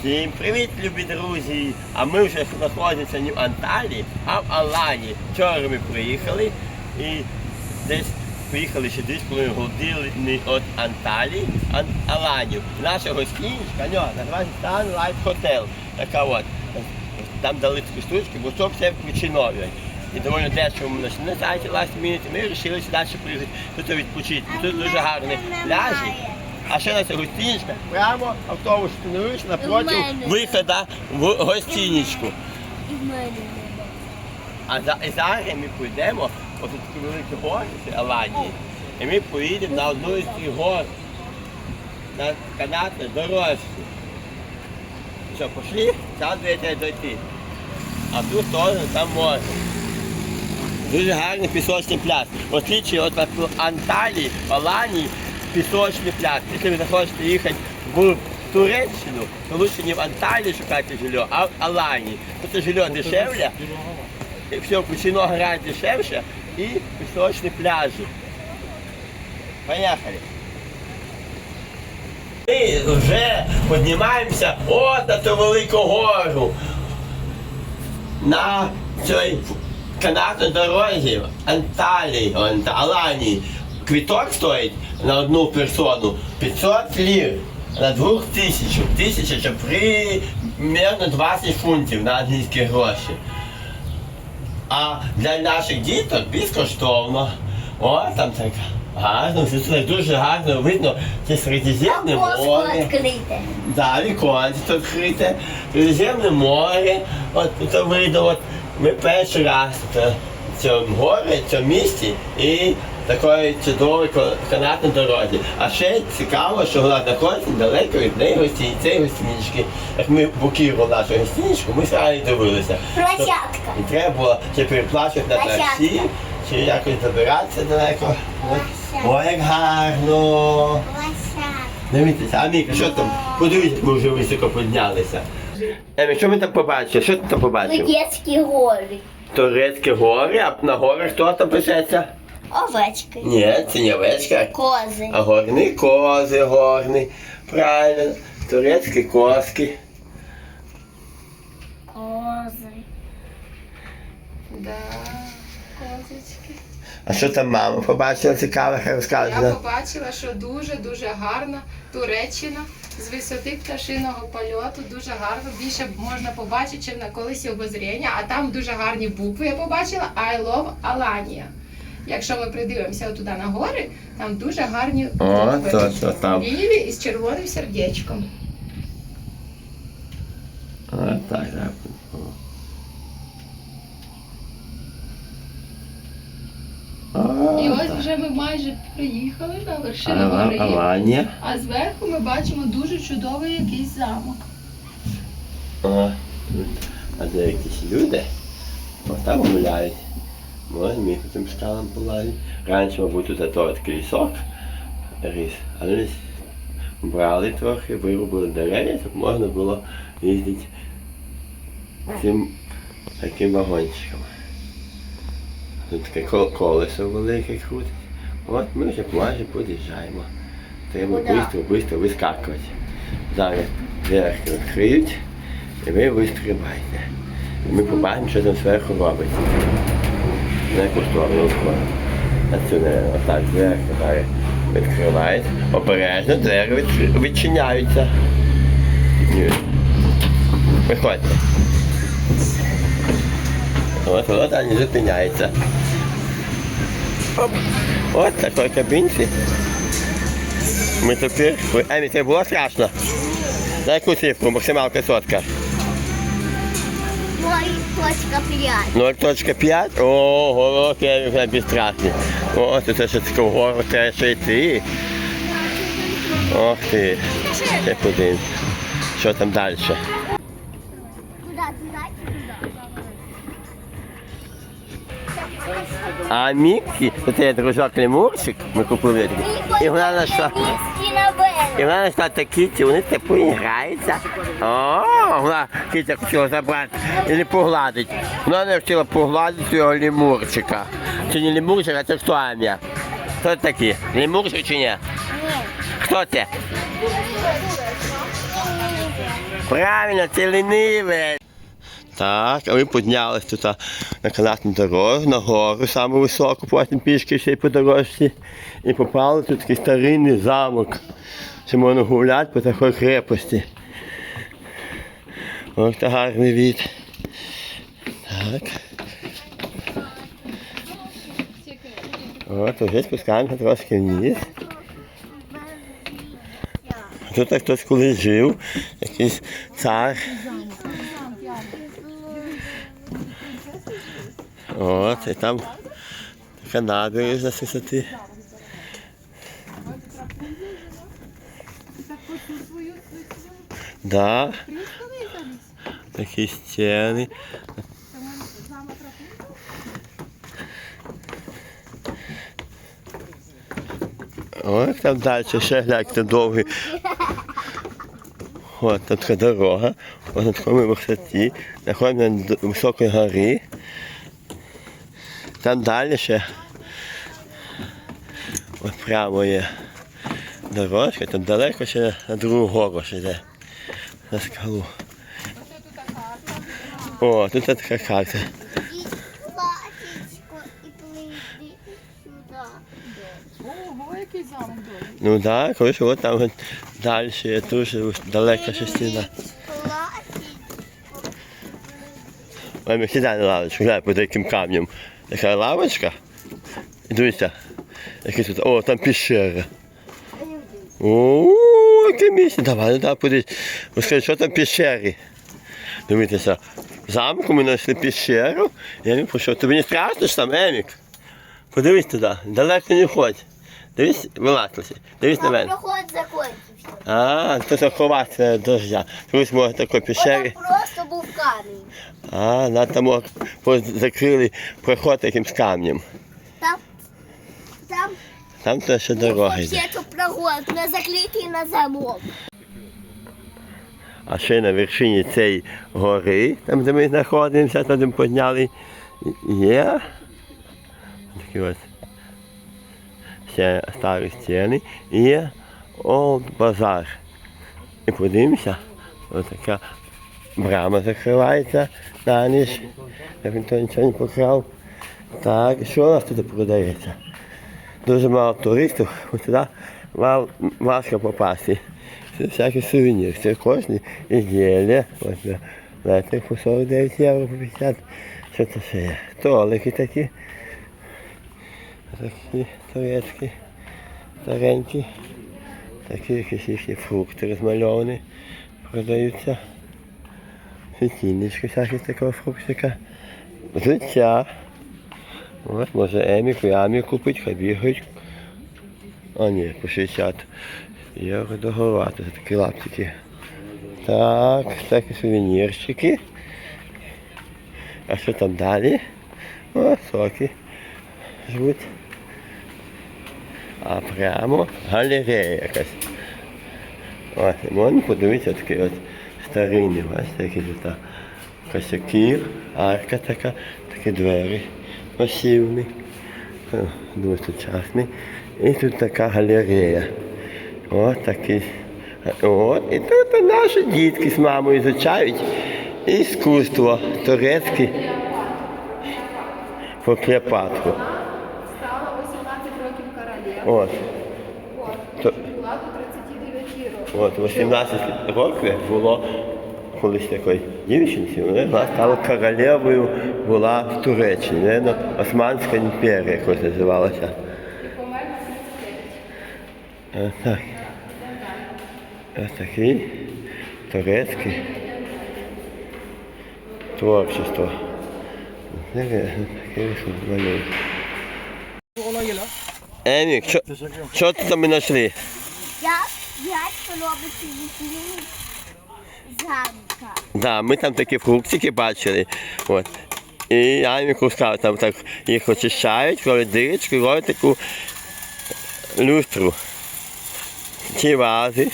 Всім привіт, любі друзі! А ми вже знаходимося не в Анталії, а в Алані. Вчора ми приїхали і десь приїхали ще 2,5 години від Анталії, Ан Аланію. Наша гостиничка, ну, називається Sun Light Hotel. Така от. Там дали такі штучки, бо це все включено. І доволі дешево ми на сайті Last Minute, ми вирішили далі приїхати тут відпочити. Тут дуже гарні пляжі. А ще наша гостиничка, прямо автобус становиш напроти виходу в гостиничку. І в мене. А за, і зараз ми поїдемо, ось тут такі великі гори, це Аланії, і ми поїдемо на одну із цих гор, на канатну дорожку. Що, пішли? Зараз треба дойти. А в ту сторону там море. Дуже гарний пісочний пляж. В отличие від Анталії, Аланії, пісочний пляж. Якщо ви захочете їхати в Туреччину, то лучше не в Анталії шукати жилье, а в Аланії. Тут жилье дешевле, все включено гораздо дешевше і пісочні пляжі. Поїхали. Ми вже піднімаємося от на ту велику гору. На цій канатній дорозі Анталії, Аланії. Квіток стоїть на одну персону 500 лір. На двох тисяч. Тисяча це примерно 20 фунтів на англійські гроші. А для наших діток безкоштовно. О, там так гарно, все це дуже гарно видно. Це Середземне море. відкрите. Да, віконце тут відкрите, Середземне море. От тут видно, от ми перший раз в цьому горі, в цьому місті і такої чудової канатної дорозі. А ще цікаво, що вона знаходиться далеко від неї гостиниці, цієї гостинички. Як ми букірували нашу гостиничку, ми сразу дивилися. Площадка. І треба було чи переплачувати на таксі, чи якось добиратися далеко. Ой, як гарно. Дивіться, а Міка, що там? Подивіться, ми вже високо піднялися. Емі, що ми там побачили? Що ти там побачив? Ведецькі гори. Турецькі гори, а на горах хто там пишеться? Овечки. Ні, це не овечка, Кози. а горні кози, горні. Правильно, турецькі коски. Кози. Да, козочки. А що там мама побачила цікаве, хай розкаже. Я побачила, що дуже-дуже гарна Туреччина з висоти пташиного польоту, дуже гарно. Більше можна побачити, чим на колесі обозріння, а там дуже гарні букви. Я побачила I love Alania. Якщо ми придивимося туди на гори, там дуже гарні О, то, то там. Білі із червоним сердечком. А, так, так. І ось вже ми майже приїхали на вершину гори. Аланія. А зверху ми бачимо дуже чудовий якийсь замок. О, тут. А де якісь люди? О, там гуляють. Може, цим скалам полазити. Раніше, мабуть, тут то от лісок ріс. Але десь брали трохи, вирубили дерев'я, щоб можна було їздити цим таким вагончиком. Тут таке колесо велике крутить. От ми вже майже під'їжджаємо. Треба швидко, швидко вискакувати. Зараз дверки відкриють і ви вистрибаєте. Ми побачимо, що там зверху робиться. На яку сторону входить. На цю не отак дверки зараз відкривають. Обережно двері відчиняються. Ні. Виходьте. От там не зупиняється. Оп. От такої кабінці. Ми тепер. Ой, Емі, це було страшно. На яку цифру? Максималка сотка. 5. 0.5? Ого, окей, вже безстрашні. О, тут ще таку гору треба ще йти. Ох ти. Ще подивимось. Що там далі? А Міккі, це дружок лемурчик, ми купили. І вона знайшла. І вона знайшла такі, ці, вони типу граються. О, вона кітя хотіла забрати і не погладить. Вона не хотіла погладити цього лімурчика. Чи не лімурчик, а це хто Амія? Хто це такі? Лімурчик чи ні? Хто це? Правильно, це лінивий. Так, а ми піднялись тут на канатну дорогу, на гору, саму високу, потім пішки ще й по дорожці. І попали тут такий старинний замок. Що можна гуляти по такій крепості. Ось це гарний від. Так. От, вже спускаємося трошки вниз. Тут хтось колись жив, якийсь цар. От, і там така набережна з висоти. Да. Такі стіни. Ой, там далі, ще гляньте довгий. Там така дорога, от на такому висоті, знаходимо на д- високій Там далі ще от прямо є дорожка, там далеко ще на другу гору ще йде. На скалу. О, тут така карта. Ого, який замок. Ну так, коротше, от там далі є дуже далека ще стіна. Ой, ми сідай на лавочку, глянь, під яким камнем. Така лавочка. Дивіться, який тут. О, там піщера. О, яке місце. Давай, ну давай подивись. Скажи, що там піщері? Дивіться, замку ми знайшли піщеру. Я не пішов. Тобі не страшно ж там, Емік? Подивись туди, далеко не ходь. Дивись, вилазь. Дивись на мене. проход закончився. А, то заховатися дождя. Колись може такої піщері. Просто був камінь. А, на там закрили проход якимсь камнем. Там, там Там то ще дорога йде. тут проход, не закритий на замок. А ще на вершині цієї гори, там де ми знаходимося, там підняли, є такі ось ще старі стіни, і є Олд базар. І подивимося, ось така брама закривається на ніч, як ніхто нічого не покрав. Так, що у нас тут продається? Дуже мало туристів, ось сюди мал- важко попасти. Це всякі сувеніри, це кожні ізделія. Ось, знаєте, по 49 євро, по 50. Що це ще є? Столики такі. Такі турецькі, старенькі. Такі якісь їхні фрукти розмальовані, продаються. Світильнички всякі такого фруктика. Взуття. От, може Еміку і Амі купить, хай бігають. А ні, по 60 євро дороговато за такі лаптики. Так, такі сувенірчики. А що там далі? О, соки живуть. А прямо галерея якась. Ось, можна подивитися такий от старинний, бачите, які тут а, косяки, арка така, такі двері масивні. Дуже сучасний. І тут така галерея. О, такі. О, і тут наші дітки з мамою изучають іскусство турецьке по Клеопатру. Стала 18 років. От, То- Була до 39 років. от 18 років було колись такої дівчинці, вона стала королевою, була в Туреччині, наверно, Османська імперія якось називалася. І помер на 39. Ось так. Ось такий турецький творчество. Таке таке що, що ти там ми знайшли? Я п'ять замка. Да, ми там такі фруктики бачили. От. І Аміку сказав, там так їх очищають, роблять дирочку, роблять таку люстру. Ці вази.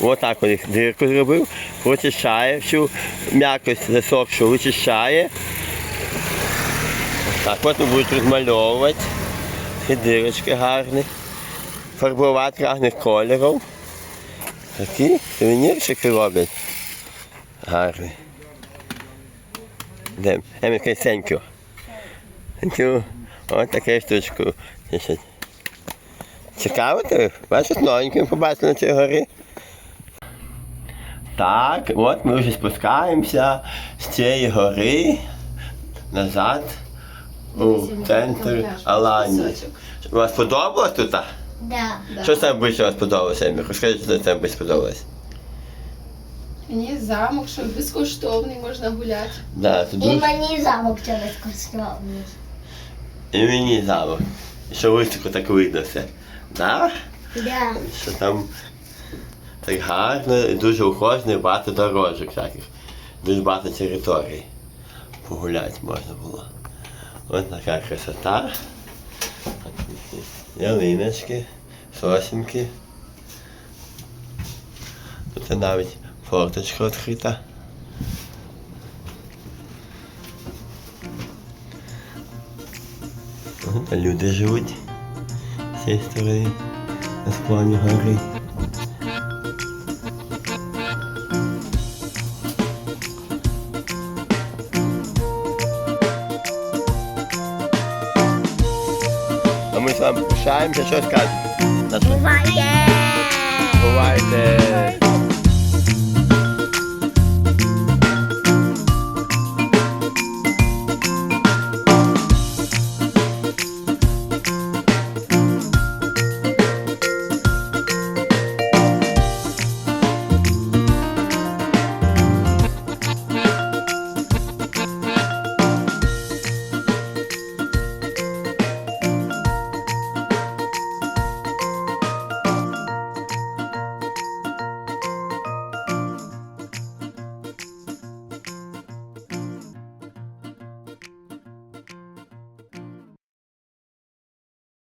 Ось так їх дирку зробив, прочищає всю м'якость засохшу, вичищає. Ось так, потім будуть розмальовувати. Ці дирочки гарні. Фарбувати різних кольорів. Такі сувенірчики роблять. Гарний. Де? Емі, кажи thank you. Thank you. Ось таку штучку. Цікаво ти? Бачиш, новеньким побачили на цій горі. Так, от ми вже спускаємося з цієї гори назад у центр Алані. Вам сподобалось тут? Да. Що саме більше вам сподобалося, Емі? Розкажіть, що саме більше сподобалось? Мені замок, що безкоштовний, можна гуляти. Да, тут І дуже... мені замок це безкоштовний. І мені замок. Що високо так видно все. Да? Да. Що там так гарно, і дуже ухожено, і багато дорожок всяких. Дуже багато територій. Погуляти можна було. Ось така красота. Ялиночки, сосенки. Тут навіть форточка відкрита. Люди живуть з цієї сторони на склоні гори. А ми з вами пишаємося, що скажемо. Буває! Бувайте!